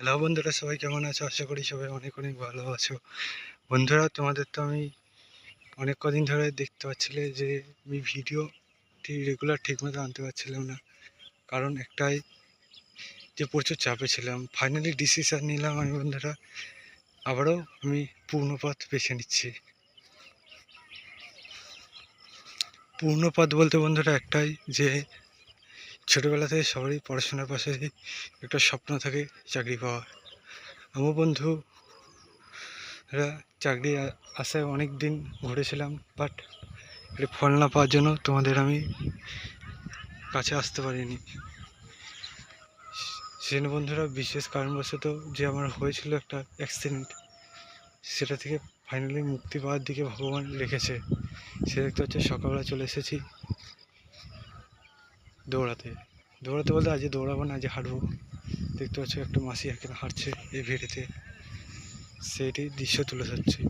Hello বন্ধুরা, সবাই কেমন আছো? আশা করি সবাই অনেক অনেক ভালো আছো। বন্ধুরা, তোমাদের তো আমি অনেক কদিন ধরে দেখতে পাচ্ছিলে যে আমি ভিডিও ঠিক রেগুলার ঠিকমতো আনতে পারছিলাম না। কারণ একটাই যে প্রচুর চাপে ছিলাম। ফাইনালি ডিসিশন নিলাম আমি বন্ধুরা। আবারও আমি পূর্ণপথ বেছে নিচ্ছি। পূর্ণপথ বলতে বন্ধুরা একটাই যে ছোটোবেলা থেকে সবারই পড়াশোনার পাশে একটা স্বপ্ন থাকে চাকরি পাওয়া। আমার বন্ধু এরা চাকরি আসায় অনেক দিন ঘুরেছিলাম বাট এটা ফল না পাওয়ার জন্য তোমাদের আমি কাছে আসতে পারিনি। সেদিন বন্ধুরা বিশেষ কারণবশত যে আমার হয়েছিল একটা অ্যাক্সিডেন্ট সেটা থেকে ফাইনালি মুক্তি পাওয়ার দিকে ভগবান রেখেছে। সে দেখতে হচ্ছে সকালবেলা চলে এসেছি। দৌড়াতে। দৌড়াতে বলতে আজকে দৌড়াবো না, আজকে হাঁটবো। দেখতে পাচ্ছ একটা মাসি এখানে হাঁটছে এই ভিড়েতে। সেটি দৃশ্য তুলে ধরছে।